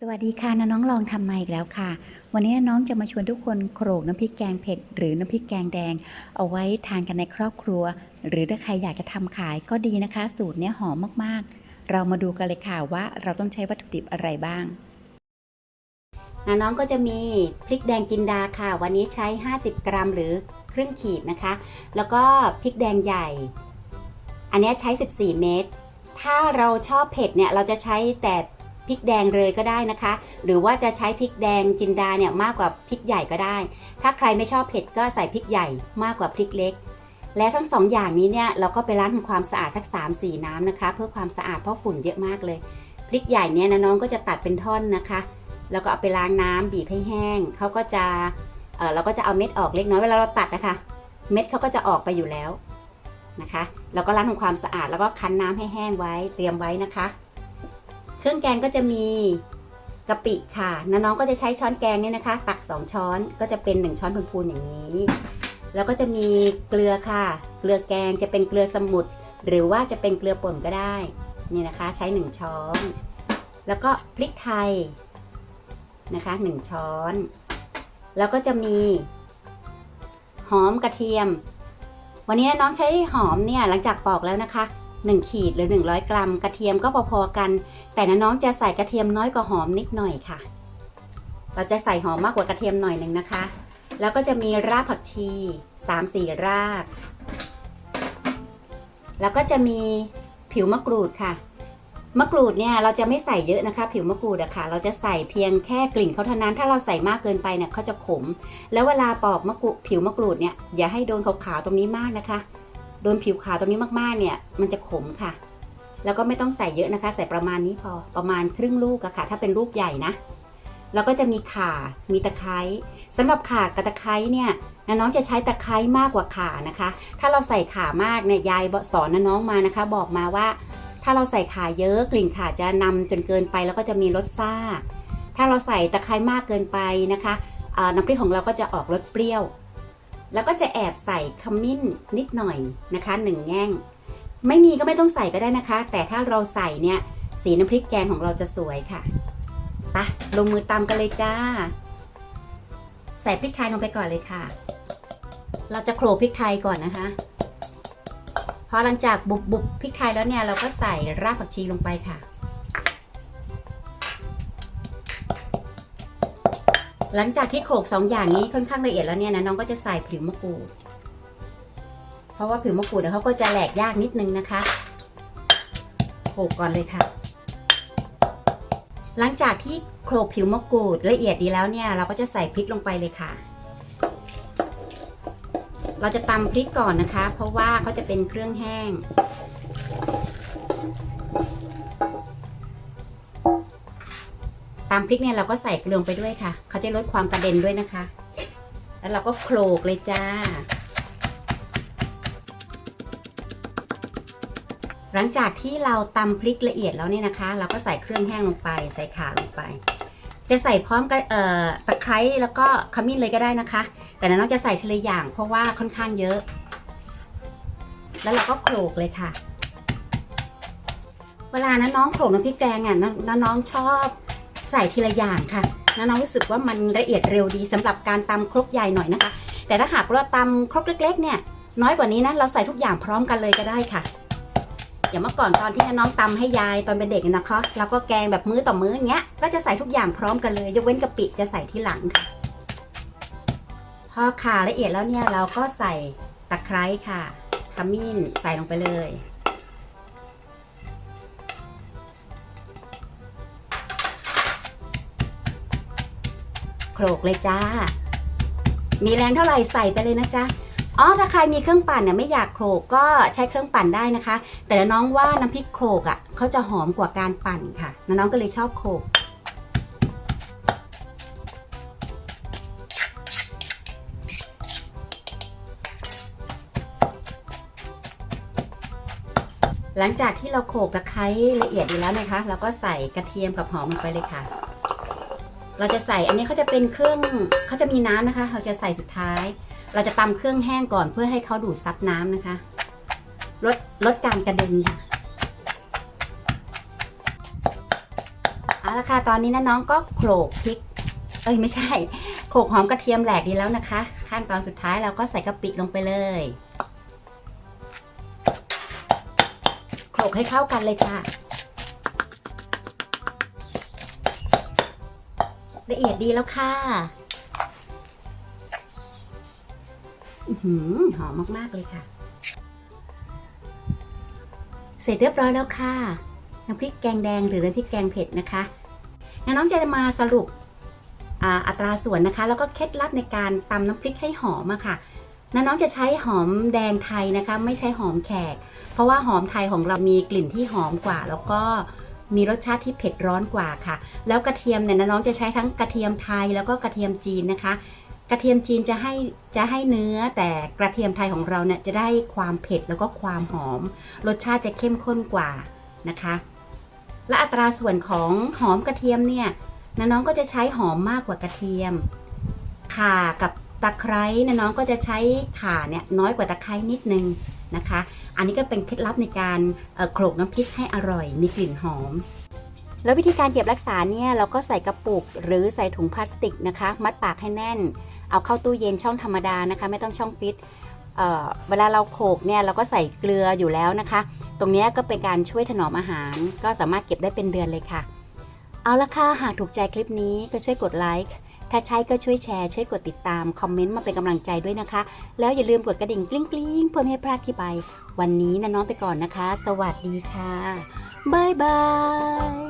สวัสดีค่ะน้องลองทำมาอีกแล้วค่ะ วันนี้น้องจะมาชวนทุกคนโขลกน้ำพริกแกงเผ็ด หรือน้ำพริกแกงแดง เอาไว้ทานกันในครอบครัว หรือถ้าใครอยากจะทำขายก็ดีนะคะ สูตรเนี้ยหอมมากๆ เรามาดูกันเลยค่ะว่าเราต้องใช้วัตถุดิบอะไรบ้างน้องก็จะมีพริกแดงจินดาค่ะ วันนี้ใช้ 50 กรัมหรือครึ่งขีดนะคะ แล้วก็พริกแดงใหญ่ อันนี้ใช้ 14 เม็ดถ้าเราชอบเผ็ดเนี่ยเราจะใช้แต่ พริกแดงเลยก็ได้นะคะ หรือว่าจะใช้พริกแดงจินดาเนี่ยมากกว่าพริกใหญ่ก็ได้ ถ้าใครไม่ชอบเผ็ดก็ใส่พริกใหญ่มากกว่าพริกเล็ก และทั้งสองอย่างนี้เนี่ยเราก็ไปล้างทำความสะอาดทัก3 4น้ำนะคะ เพื่อความสะอาดเพราะฝุ่นเยอะมากเลย พริกใหญ่เนี่ยนะน้องก็จะตัดเป็นท่อนนะคะ แล้วก็เอาไปล้างน้ำบีบให้แห้งเขาก็จะเออเราก็จะเอาเม็ดออกเล็กน้อยเวลาเราตัดนะคะ เม็ดเขาก็จะออกไปอยู่แล้วนะคะ เราก็ล้างทำความสะอาดแล้วก็คั้นน้ำให้แห้งไว้เตรียมไว้นะคะ เครื่องแกงก็จะมีกะปิค่ะน้น้องก็จะใช้ช้อนแกงเนี่ยนะคะ ตัก 2 ช้อนก็จะเป็น 1 ช้อนพูนๆอย่างนี้ แล้วก็จะมีเกลือค่ะ เกลือแกงจะเป็นเกลือสมุทรหรือว่าจะเป็นเกลือป่นก็ได้ นี่นะคะใช้ 1 ช้อน แล้วก็พริกไทยนะคะ 1 ช้อน แล้วก็จะมีหอมกระเทียม วันนี้น้องใช้หอมเนี่ยหลังจากปอกแล้วนะคะ 1 ขีดหรือ 100 กรัม กระเทียมก็พอๆกัน แต่น้องจะใส่กระเทียมน้อยกว่าหอมนิดหน่อยค่ะ เราจะใส่หอมมากกว่ากระเทียมหน่อยหนึ่งนะคะ แล้วก็จะมีรากผักชี 3-4 ราก แล้วก็จะมีผิวมะกรูดค่ะมะกรูดเนี่ยเราจะไม่ใส่เยอะนะคะ ผิวมะกรูดอะค่ะ เราจะใส่เพียงแค่กลิ่นเขาเท่านั้น ถ้าเราใส่มากเกินไปเนี่ยเขาจะขม แล้วเวลาปอกมะกรูดผิวมะกรูดเนี่ยอย่าให้โดนขาวๆตรงนี้มากนะคะ โดนผิวขาวตรงนี้มากๆเนี่ยมันจะขมค่ะ แล้วก็ไม่ต้องใส่เยอะนะคะ ใส่ประมาณนี้พอประมาณครึ่งลูกอะค่ะ ถ้าเป็นลูกใหญ่นะ แล้วก็จะมีข่ามีตะไคร้สำหรับข่ากับตะไคร้เนี่ยน้องจะใช้ตะไคร้มากกว่าข่านะคะ ถ้าเราใส่ข่ามากเนี่ยยายสอนน้องมานะคะ บอกมาว่า ถ้าเราใส่ข่าเยอะกลิ่นข่าจะนำจนเกินไปแล้วก็จะมีรสซ่า ถ้าเราใส่ตะไคร้มากเกินไปนะคะน้ำพริกของเราก็จะออกรสเปรี้ยว แล้วก็จะแอบใส่ขมิ้นนิดหน่อยนะคะหนึ่งแง่ง ไม่มีก็ไม่ต้องใส่ก็ได้นะคะ แต่ถ้าเราใส่เนี่ย สีน้ำพริกแกงของเราจะสวยค่ะปะลงมือตำกันเลยจ้า ใส่พริกไทยลงไปก่อนเลยค่ะ เราจะโขลกพริกไทยก่อนนะคะพอหลังจากบุบบุบพริกไทยแล้วเนี่ยเราก็ใส่รากผักชีลงไปค่ะ หลังจากที่โขลกสองอย่างนี้ค่อนข้างละเอียดแล้วเนี่ยนะน้องก็จะใส่ผิวมะกรูด เพราะว่าผิวมะกรูดเดี๋ยวเขาก็จะแหลกยากนิดนึงนะคะโขลกก่อนเลยค่ะ หลังจากที่โขลกผิวมะกรูดละเอียดดีแล้วเนี่ย เราก็จะใส่พริกลงไปเลยค่ะ เราจะตำพริกก่อนนะคะ เพราะว่าเขาจะเป็นเครื่องแห้งามพริกเนี่ยเราก็ใส่เกลือลงไปด้วยค่ะ เขาจะลดความกระเด็นด้วยนะคะ แล้วเราก็โขลกเลยจ้า หลังจากที่เราตำพริกละเอียดแล้วเนี่ยนะคะ เราก็ใส่เครื่องแห้งลงไป ใส่ข่าลงไป จะใส่พร้อมกับเอ่อตะไคร้แล้วก็ขมิ้นเลยก็ได้นะคะ แต่น้องจะใส่ทีละอย่างเพราะว่าค่อนข้างเยอะ แล้วเราก็โขลกเลยค่ะ เวลานะน้องโขลกน้ำพริกแกงอะน้องน้องชอบ ใส่ทีละอย่างค่ะน้องรู้สึกว่ามันละเอียดเร็วดีสำหรับการตำครกใหญ่หน่อยนะคะ แต่ถ้าหากว่าตำครกเล็กๆ เนี่ยน้อยกว่านี้นะเราใส่ทุกอย่างพร้อมกันเลยก็ได้ค่ะอย่างเมื่อก่อนตอนที่น้องตำให้ยายตอนเป็นเด็กนะคะเราก็แกงแบบมื้อต่อมื้ออย่างเงี้ยก็จะใส่ทุกอย่างพร้อมกันเลย ยกเว้นกะปิจะใส่ที่หลังค่ะ พอข่าละเอียดแล้วเนี่ยเราก็ใส่ตะไคร้ค่ะขมิ้นใส่ลงไปเลย โขลกเลยจ้า มีแรงเท่าไหร่ใส่ไปเลยนะจ๊ะอ๋อถ้าใครมีเครื่องปั่นเนี่ยไม่อยากโขลกก็ใช้เครื่องปั่นได้นะคะ แต่น้องว่าน้ำพริกโขลกอะ่ะเขาจะหอมกว่าการปั่นค่ะ น้องก็เลยชอบโขลกหลังจากที่เราโขลกตะไคร้ละเอียดดีแล้วนะคะ เราก็ใส่กระเทียมกับหอมลงไปเลยค่ะ เราจะใส่อันนี้เขาจะเป็นเครื่องเขาจะมีน้ำนะคะ เราจะใส่สุดท้าย เราจะตำเครื่องแห้งก่อนเพื่อให้เขาดูดซับน้ำนะคะลดลดการกระเด็นค่ะเอาละค่ะตอนนี้นะน้องก็โขลกพริก เอ้ยไม่ใช่โขลกหอมกระเทียมแหลกดีแล้วนะคะ ขั้นตอนสุดท้ายเราก็ใส่กะปิลงไปเลยโขลกให้เข้ากันเลยค่ะ ละเอียดดีแล้วค่ะอื้อหือหอมมาก ๆ เลยค่ะ เสร็จเรียบร้อยแล้วค่ะ น้ำพริกแกงแดงหรือน้ำพริกแกงเผ็ดนะคะงั้นน้องจะมาสรุปอ่าอัตราส่วนนะคะ แล้วก็เคล็ดลับในการตำน้ำพริกให้หอมอะค่ะน้าน้องจะใช้หอมแดงไทยนะคะ ไม่ใช้หอมแขก เพราะว่าหอมไทยของเรามีกลิ่นที่หอมกว่าแล้วก็ มีรสชาติที่เผ็ดร้อนกว่าค่ะ แล้วกระเทียมเนี่ยน้องจะใช้ทั้งกระเทียมไทยแล้วก็กระเทียมจีนนะคะ กระเทียมจีนจะให้จะให้เนื้อแต่กระเทียมไทยของเราเนี่ยจะได้ความเผ็ดแล้วก็ความหอม รสชาติจะเข้มข้นกว่านะคะ และอัตราส่วนของหอมกระเทียมเนี่ยน้องก็จะใช้หอมมากกว่ากระเทียมข่ากับตะไคร้นะน้องก็จะใช้ข่าเนี่ยน้อยกว่าตะไคร้นิดนึง นะคะ อันนี้ก็เป็นเคล็ดลับในการโขลกน้ำพริกให้อร่อยมีกลิ่นหอม แล้ววิธีการเก็บรักษาเนี่ยเราก็ใส่กระปุกหรือใส่ถุงพลาสติกนะคะ มัดปากให้แน่น เอาเข้าตู้เย็นช่องธรรมดานะคะ ไม่ต้องช่องฟิตเเวลาเราโขลกเนี่ยเราก็ใส่เกลืออยู่แล้วนะคะ ตรงนี้ก็เป็นการช่วยถนอมอาหาร ก็สามารถเก็บได้เป็นเดือนเลยค่ะ เอาละค่ะหากถูกใจคลิปนี้ก็ช่วยกดไลค์ ถ้าใช่ก็ช่วยแชร์ช่วยกดติดตาม คอมเมนต์มาเป็นกำลังใจด้วยนะคะ แล้วอย่าลืมกดกระดิ่งกลิ้งกลิ้งเพื่อไม่ให้พลาดที่ไปวันนี้นะน้องไปก่อนนะคะ สวัสดีค่ะบ๊ายบาย